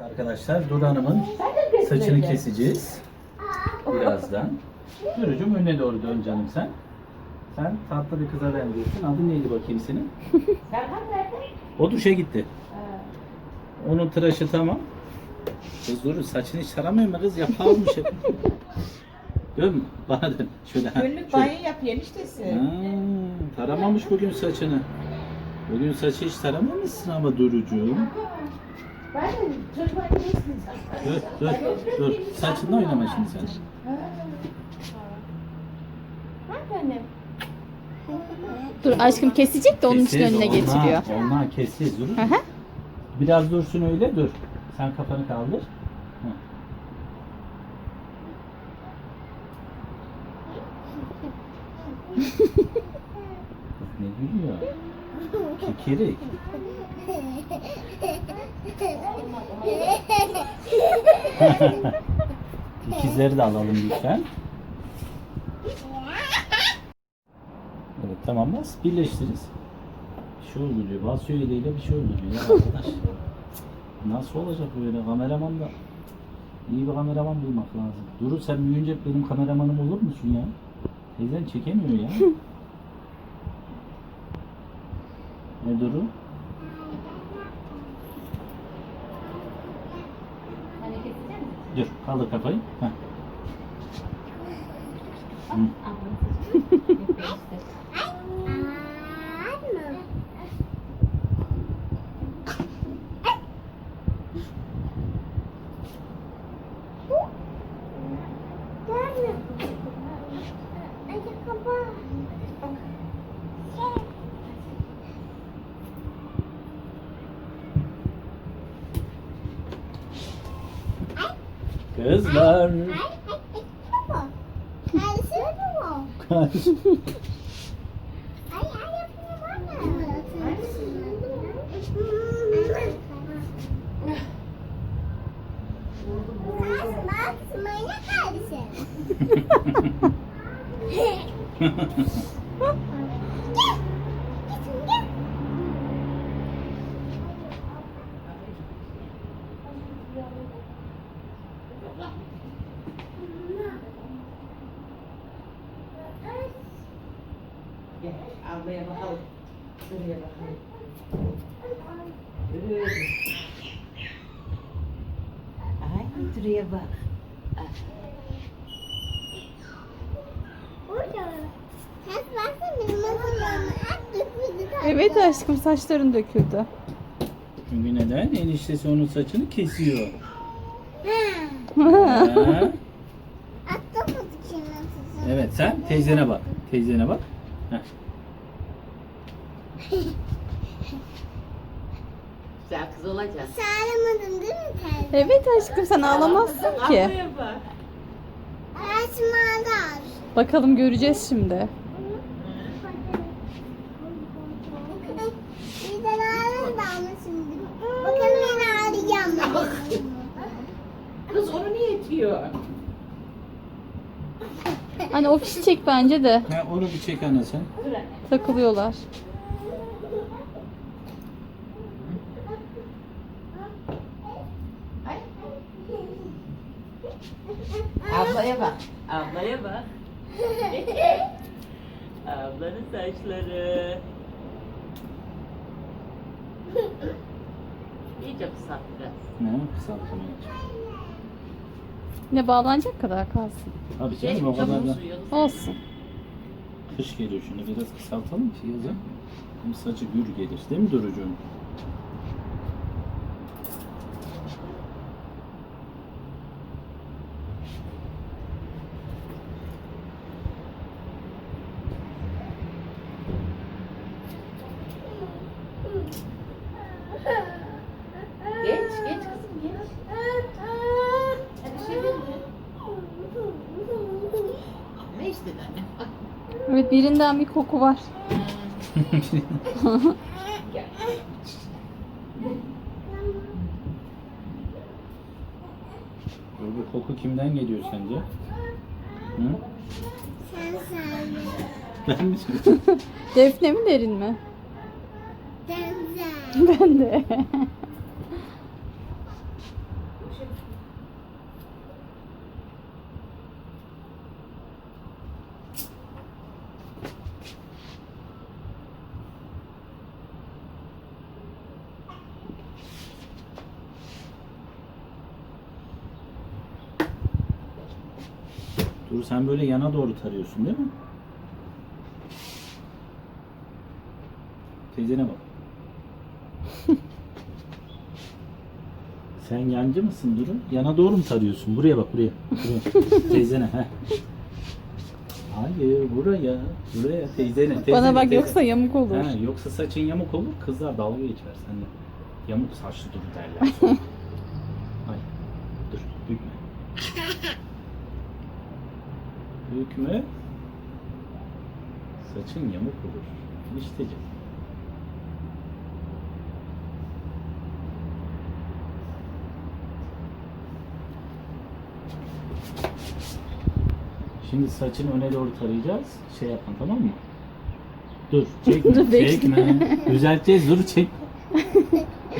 Arkadaşlar Dur Hanım'ın saçını keseceğiz. Birazdan. Durucum önüne doğru dön canım sen. Sen tatlı bir kıza benziyorsun. Adı neydi bakayım senin? Serkan nerede? O duşa gitti. Onun tıraşı tamam. Kız Duru saçını hiç taramıyor mu kız? Yapalım bir şey. Dön bana dön. Şöyle. ha, Günlük şöyle. banyo yap eniştesi. Ha, taramamış bugün saçını. Bugün saçı hiç taramamışsın ama Durucuğum. Ben de çocuk annesiniz. Dur, dur, dur. Saçınla oynama şimdi sen. Dur aşkım kesecek de onun için Kesiz, önüne onlar- getiriyor. Onlar kesiz dur. Hı hı. Biraz dursun öyle dur. Sen kafanı kaldır. Hı. Ne gülüyor? Kekirik. İkizleri de alalım lütfen. Evet tamam bas birleştiririz. Bir şey öldürüyor. Basıyor eliyle bir şey öldürüyor ya arkadaş. Nasıl olacak böyle kameraman da iyi bir kameraman bulmak lazım. Duru sen büyüyünce benim kameramanım olur musun ya? Teyzen çekemiyor ya. Duru? Hani? Dur kaldır kafayı. Heh. Kızlar. Gel ablaya bakalım. Şuraya bakalım. Öyle. Ay şuraya bak. Evet aşkım saçların döküldü. Çünkü neden? Eniştesi onun saçını kesiyor. Ha? Evet sen teyzene bak. Teyzene bak. Güzel kız olacaksın. Sağlamadım değil mi teyze? Evet aşkım sen ağlamazsın ki. Ablaya bak. Bakalım göreceğiz şimdi. Bir de ağrım da ama şimdi. Bakalım mı? Kız onu niye itiyor? Hani o çek bence de. Ha, onu bir çek anne. Takılıyorlar. Ay. Ablaya bak. Ablaya bak. Ablanın saçları. İyice kısalt biraz. Ne? Kısaltım Ne bağlanacak kadar kalsın. Tabii Şey, canım o kadar da. Olsun. kış geliyor şunu biraz kısaltalım ki yaza. Hem saçı gür gelir değil mi Durucuğum? Geç, geç kızım geç. Hadi şey deme. Ne istedin anne? Evet birinden bir koku var. Bu koku kimden geliyor sence? Hı? Sen söyle. Ben mi? Defne mi derin mi? Denzel. Ben de. Dur sen böyle yana doğru tarıyorsun değil mi? Teyzene bak. Sen yancı mısın Duru? Yana doğru mu tarıyorsun? Buraya bak buraya. buraya. teyzene he. Hayır buraya. Buraya teyzene. teyzene Bana bak teyze- yoksa yamuk olur. Ha, yoksa saçın yamuk olur. Kızlar dalga geçer seninle. Yamuk saçlı Duru derler. Hayır. Dur bükme. Bükme. Saçın yamuk olur. İşteciğim. Şimdi saçını öne doğru tarayacağız. Şey yapın tamam mı? Dur çekme. Dur, bekle. çekme. Düzelteceğiz dur çek.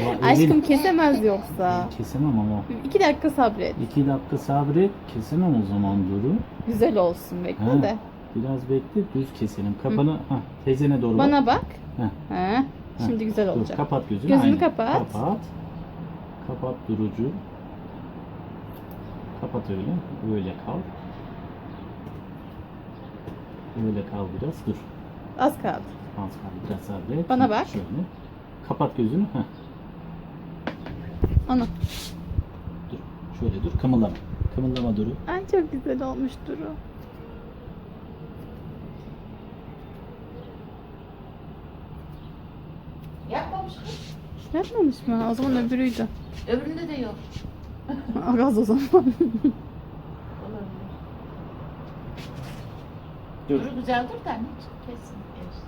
Ya, Aşkım kesemez yoksa. Kesemem ama. İki dakika sabret. İki dakika sabret. Kesemem o zaman Duru. Güzel olsun bekle Ha, de. Biraz bekle düz keselim. Kapanı ha, teyzene doğru bak. Bana bak. Heh. Ha. Şimdi güzel Dur, olacak. kapat gözünü. Gözünü aynen. kapat. Kapat. Kapat durucu. Kapat öyle. Böyle kal. Böyle kal biraz. Dur. Az kaldı. Az kaldı. Biraz sabret. Bana bak. Şöyle. Kapat gözünü. Heh. Ana. Dur. Şöyle dur. Kımıldama. Kımıldama Duru. Ay çok güzel olmuş Duru. Yapmamış kız. Yapmamış mı? O zaman öbürüydü. Öbüründe de yok. Gaz o zaman. Olabilir. Dur. Duru güzel dur da anneciğim kesin. kesin.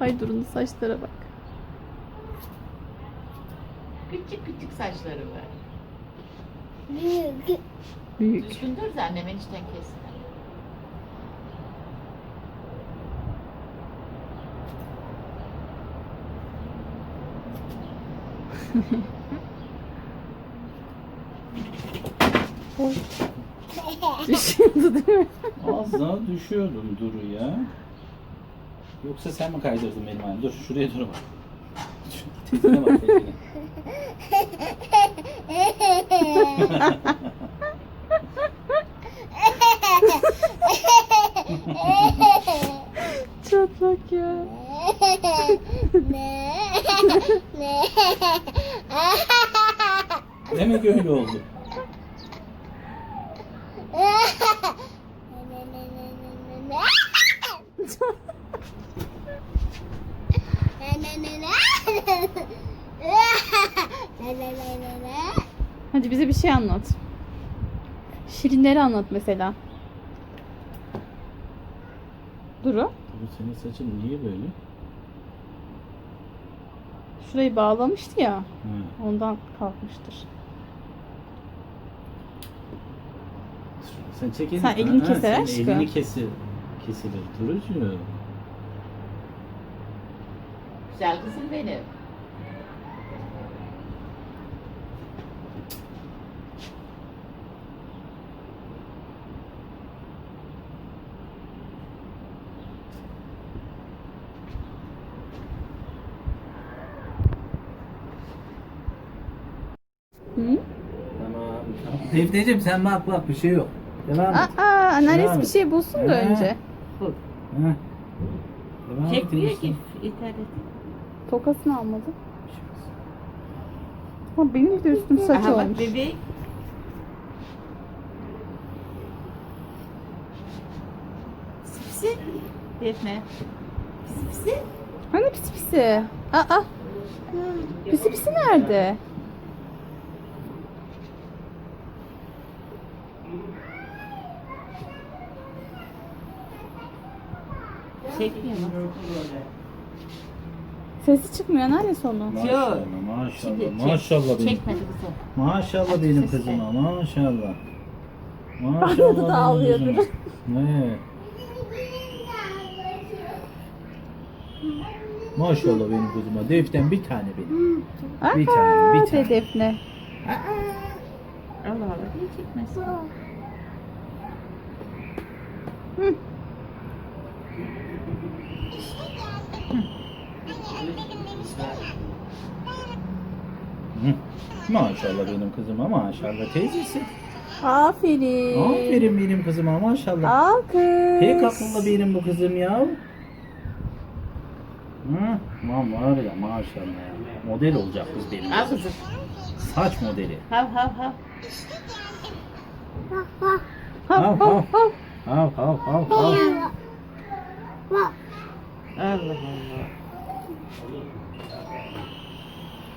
Ay Duru'nun saçlara bak. Küçük küçük saçları var. Büyük. Büyük. Düzgün dur da annem enişten kesin. Oy. Düşüyordu değil mi? Az daha düşüyordum Duru ya. Yoksa sen mi kaydırdın benim ayağımı? Dur şuraya dur bak. Tezine bak tezine. Çatlak ya. ne? ne? Demek öyle oldu. Şey anlat. Şirinleri anlat mesela. Duru. Duru senin saçın niye böyle? Şurayı bağlamıştı ya. Ha. Ondan kalkmıştır. Sen çek elini. Sen elini Ha, keser senin aşkım. Elini kesil, kesilir Durucu. Güzel kızım benim. Hı? Tamam. Defteciğim sen bak bak bir şey yok. Devam et. Aa, Devam bir şey bulsun da Ha. önce. Ha. Devam et Çekmiyor enişte. ki internet. Tokasını almadı. Ha, benim de üstüm saç Aha bak olmuş. bebeğim. Sipsi. Defne. Sipsi. Hani pisi pisi? Aa. Pisi pisi nerede? Çekmiyor mu? Sesi çıkmıyor anneannesi onun. Maşallah maşallah Şimdi çek- maşallah benim. Çekmedi kızım. Maşallah benim kızıma maşallah. Maşallah da benim ağlıyor kızıma. Duru. Ne? Maşallah benim kızıma. Deften bir tane benim. Aha, Bir tane, bir tane. de Defne. Allah Allah niye çekmezsin? Hı. Maşallah benim kızıma maşallah teyzesi. Aferin. Aferin benim kızıma maşallah. Alkış. Pek akıllı benim bu kızım ya. Hı, Aman var ya maşallah ya. Model olacak kız benim. Al kızım. Saç modeli. Hav hav hav. Hav Hav, hav hav. hav. Hav hav. Allah Allah.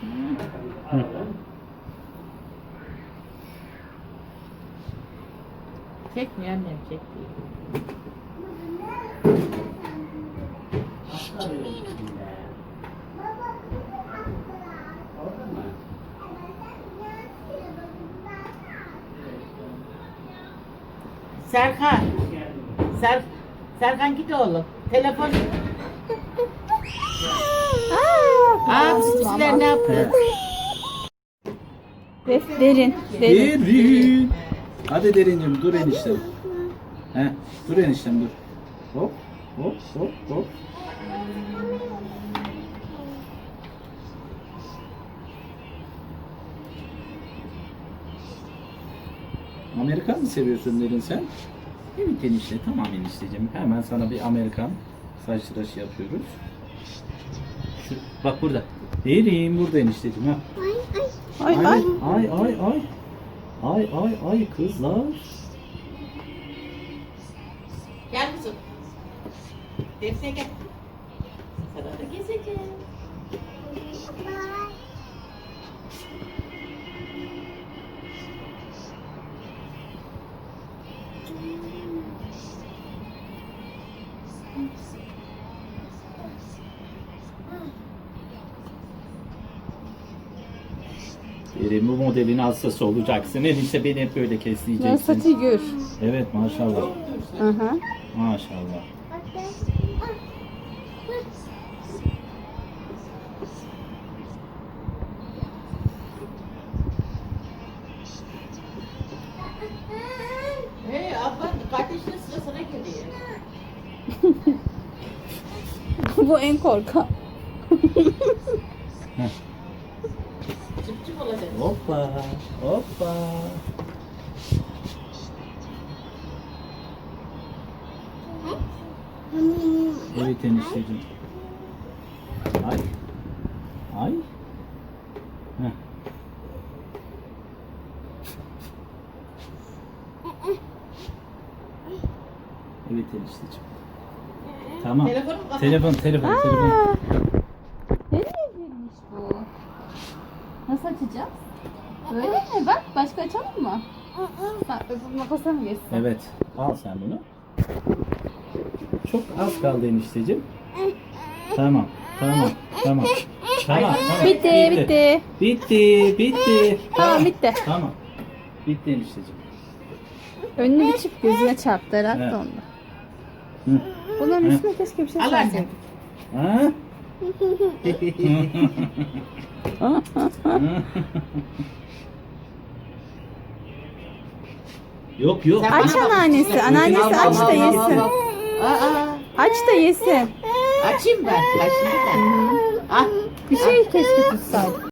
Hı. Çekmiyor annem çekmiyor. Serkan. Ser Serkan git oğlum. Telefon. Aa bizimkiler ne yaptı? Def, derin. Derin. Derin. Hadi derincim dur eniştem. He, dur eniştem dur. Hop hop hop hop. Amerikan mı seviyorsun derin sen? Evet enişte tamam enişteciğim. Hemen sana bir Amerikan saç tıraşı yapıyoruz. Şu, bak burada. Derin burada enişteciğim ha. Ay ay. Ay ay. Ay ay ay. Ay ay ay kızlar. Gel kızım. Defne gel. Derin bu modelin hastası olacaksın. Enişte beni hep böyle kesleyeceksin. saçı gür. Evet maşallah. Hı hı. Maşallah. Hey abla kardeşinin sırasına geliyor. Bu en korkan. Olacak. Hoppa. Hoppa. Evet enişteciğim. Ay. Ay. Heh. Evet enişteciğim. Tamam. Telefon, telefon, telefon. Aa, nereye girmiş bu? Nasıl açacağız? Böyle mi? Bak başka açalım mı? Öbür makasa mı geçsin? Evet. Al sen bunu. Çok az kaldı enişteciğim. Tamam. Tamam. Tamam. Tamam. tamam. Bitti, bitti. Bitti. Bitti. Tamam, bitti. Tamam. Bitti enişteciğim. Önüne bir çift gözüne çarptı herhalde Evet. onda. Hı. Bunların üstüne keşke bir şey Al anne. serseydik. Ha? Yok yok. Sen Aç bana bak. anneannesi. Anneannesi aç da yesin. Aa, Aç da yesin. açayım ben. Açayım ben. Ah. Bir şey keşke tutsaydık.